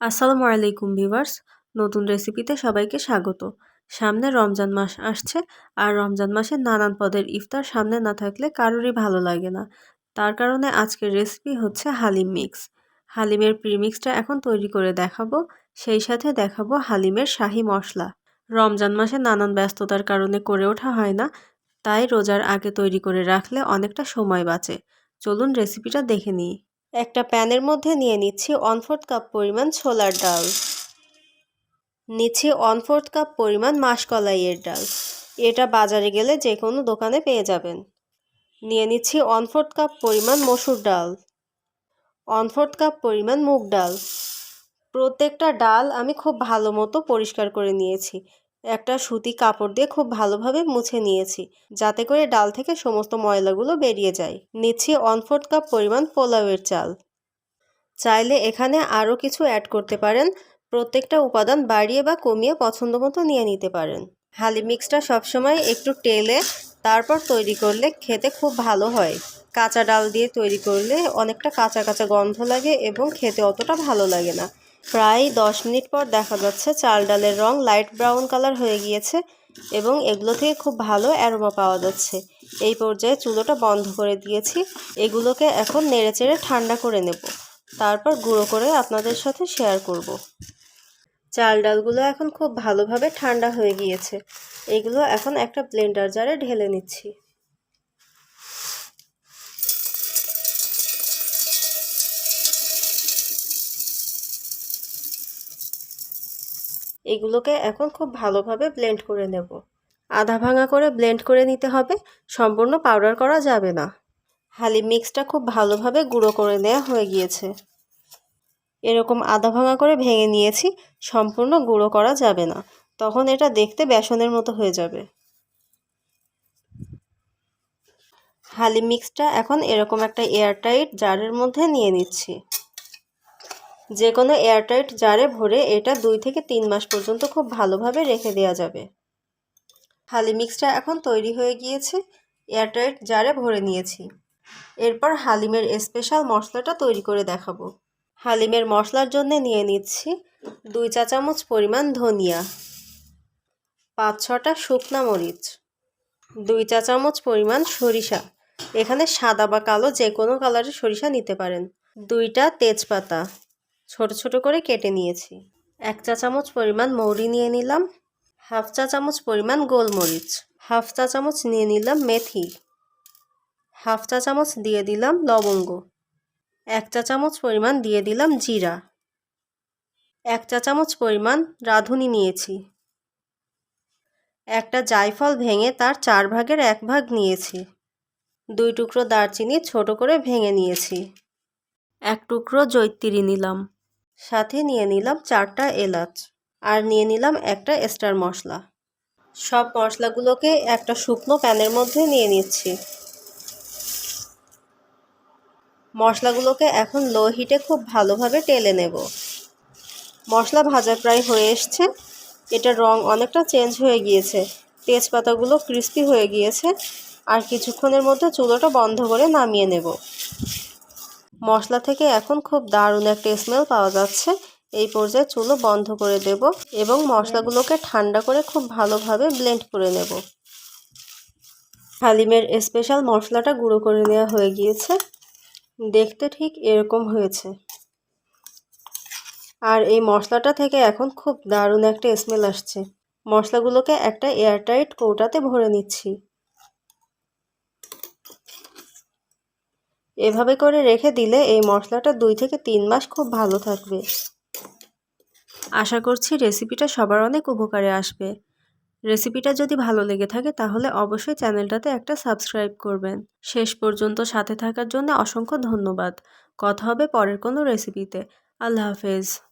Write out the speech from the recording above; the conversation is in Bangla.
আসসালামু আলাইকুম ভিভার্স নতুন রেসিপিতে সবাইকে স্বাগত। সামনে রমজান মাস আসছে আর রমজান মাসে নানান পদের ইফতার সামনে না থাকলে কারোরই ভালো লাগে না। তার কারণে আজকের রেসিপি হচ্ছে হালিম মিক্স। হালিমের প্রিমিক্সটা এখন তৈরি করে দেখাবো, সেই সাথে দেখাবো হালিমের শাহি মশলা। রমজান মাসে নানান ব্যস্ততার কারণে করে ওঠা হয় না, তাই রোজার আগে তৈরি করে রাখলে অনেকটা সময় বাঁচে। চলুন রেসিপিটা দেখে নিই। একটা প্যানের মধ্যে নিয়ে নিচ্ছি ওয়ান ফোর্থ কাপ পরিমাণ ছোলার ডাল। নিচ্ছি ওয়ান ফোর্থ কাপ পরিমাণ মাসকলাইয়ের ডাল। এটা বাজারে গেলে যে কোনো দোকানে পেয়ে যাবেন। নিয়ে নিচ্ছি ওয়ান ফোর্থ কাপ পরিমাণ মসুর ডাল। ওয়ান ফোর্থ কাপ পরিমাণ মুগ ডাল। প্রত্যেকটা ডাল আমি খুব ভালো মতো পরিষ্কার করে নিয়েছি। একটা সুতি কাপড় দিয়ে খুব ভালোভাবে মুছে নিয়েছি, যাতে করে ডাল থেকে সমস্ত ময়লাগুলো বেরিয়ে যায়। নিচ্ছি ওয়ান ফোর্থ কাপ পরিমাণ পোলাওয়ের চাল। চাইলে এখানে আরও কিছু অ্যাড করতে পারেন, প্রত্যেকটা উপাদান বাড়িয়ে বা কমিয়ে পছন্দ মতো নিয়ে নিতে পারেন। হালি মিক্সটা সবসময় একটু টেলে তারপর তৈরি করলে খেতে খুব ভালো হয়। কাঁচা ডাল দিয়ে তৈরি করলে অনেকটা কাঁচা কাঁচা গন্ধ লাগে এবং খেতে অতটা ভালো লাগে না। প্রায় দশ মিনিট পর দেখা যাচ্ছে চাল ডালের রং লাইট ব্রাউন কালার হয়ে গিয়েছে এবং এগুলো থেকে খুব ভালো অ্যারোমা পাওয়া যাচ্ছে। এই পর্যায়ে চুলোটা বন্ধ করে দিয়েছি। এগুলোকে এখন নেড়েচেড়ে ঠান্ডা করে নেব। তারপর গুঁড়ো করে আপনাদের সাথে শেয়ার করব। চাল ডালগুলো এখন খুব ভালোভাবে ঠান্ডা হয়ে গিয়েছে। এগুলো এখন একটা ব্লেন্ডার জারে ঢেলে নিচ্ছি। এগুলোকে এখন খুব ভালোভাবে ব্লেন্ড করে নেব। আধা ভাঙা করে ব্লেন্ড করে নিতে হবে, সম্পূর্ণ পাউডার করা যাবে না। হালি মিক্সটা খুব ভালোভাবে গুঁড়ো করে নেওয়া হয়ে গিয়েছে। এরকম আধা ভাঙা করে ভেঙে নিয়েছি, সম্পূর্ণ গুঁড়ো করা যাবে না, তখন এটা দেখতে বেসনের মতো হয়ে যাবে। হালি মিক্সটা এখন এরকম একটা এয়ারটাইট জারের মধ্যে নিয়ে নিচ্ছি। যে কোনো এয়ারটাইট জারে ভরে এটা দুই থেকে তিন মাস পর্যন্ত খুব ভালোভাবে রেখে দেওয়া যাবে। হালি মিক্সটা এখন তৈরি হয়ে গিয়েছে, এয়ারটাইট জারে ভরে নিয়েছি। এরপর হালিমের স্পেশাল মশলাটা তৈরি করে দেখাবো। হালিমের মশলার জন্য নিয়ে নিচ্ছি দুই চা চামচ পরিমাণ ধনিয়া, পাঁচ ছটা শুকনা মরিচ, দুই চা চামচ পরিমাণ সরিষা। এখানে সাদা বা কালো যে কোনো কালারের সরিষা নিতে পারেন। দুইটা তেজপাতা ছোট ছোট করে কেটে নিয়েছি। এক চা চামচ পরিমাণ মৌরি নিয়ে নিলাম। হাফ চা চামচ পরিমাণ গোলমরিচ। হাফ চা চামচ নিয়ে নিলাম মেথি। হাফ চা চামচ দিয়ে দিলাম লবঙ্গ। এক চা চামচ পরিমাণ দিয়ে দিলাম জিরা। এক চা চামচ পরিমাণ রাঁধুনি নিয়েছি। একটা জায়ফল ভেঙে তার চার ভাগের এক ভাগ নিয়েছি। দুই টুকরো দারচিনি ছোট করে ভেঙে নিয়েছি। এক টুকরো জৈত্রী নিলাম। সাথে নিয়ে নিলাম চারটা এলাচ আর নিয়ে নিলাম একটা স্টার মশলা। সব মশলাগুলোকে একটা শুকনো প্যানের মধ্যে নিয়ে নিচ্ছি। মশলাগুলোকে এখন লো হিটে খুব ভালোভাবে টেলে নেব। মশলা ভাজা প্রায় হয়ে এসছে। এটার রং অনেকটা চেঞ্জ হয়ে গিয়েছে। তেজপাতাগুলো ক্রিস্পি হয়ে গিয়েছে। আর কিছুক্ষণের মধ্যে চুলোটা বন্ধ করে নামিয়ে নেব। মশলা থেকে এখন খুব দারুণ একটা স্মেল পাওয়া যাচ্ছে। এই পর্যায়ে চুলো বন্ধ করে দেব এবং মশলাগুলোকে ঠান্ডা করে খুব ভালোভাবে ব্লেন্ড করে নেব। হালিমের স্পেশাল মশলাটা গুঁড়ো করে নেওয়া হয়ে গিয়েছে। দেখতে ঠিক এরকম হয়েছে। আর এই মশলাটা থেকে এখন খুব দারুণ একটা স্মেল আসছে। মশলাগুলোকে একটা এয়ারটাইট কৌটাতে ভরে নিচ্ছি। এভাবে করে রেখে দিলে এই মশলাটা দুই থেকে তিন মাস খুব ভালো থাকবে। আশা করছি রেসিপিটা সবার অনেক উপকারে আসবে। রেসিপিটা যদি ভালো লেগে থাকে তাহলে অবশ্যই চ্যানেলটাতে একটা সাবস্ক্রাইব করবেন। শেষ পর্যন্ত সাথে থাকার জন্য অসংখ্য ধন্যবাদ। কথা হবে পরের কোনো রেসিপিতে। আল্লাহ হাফেজ।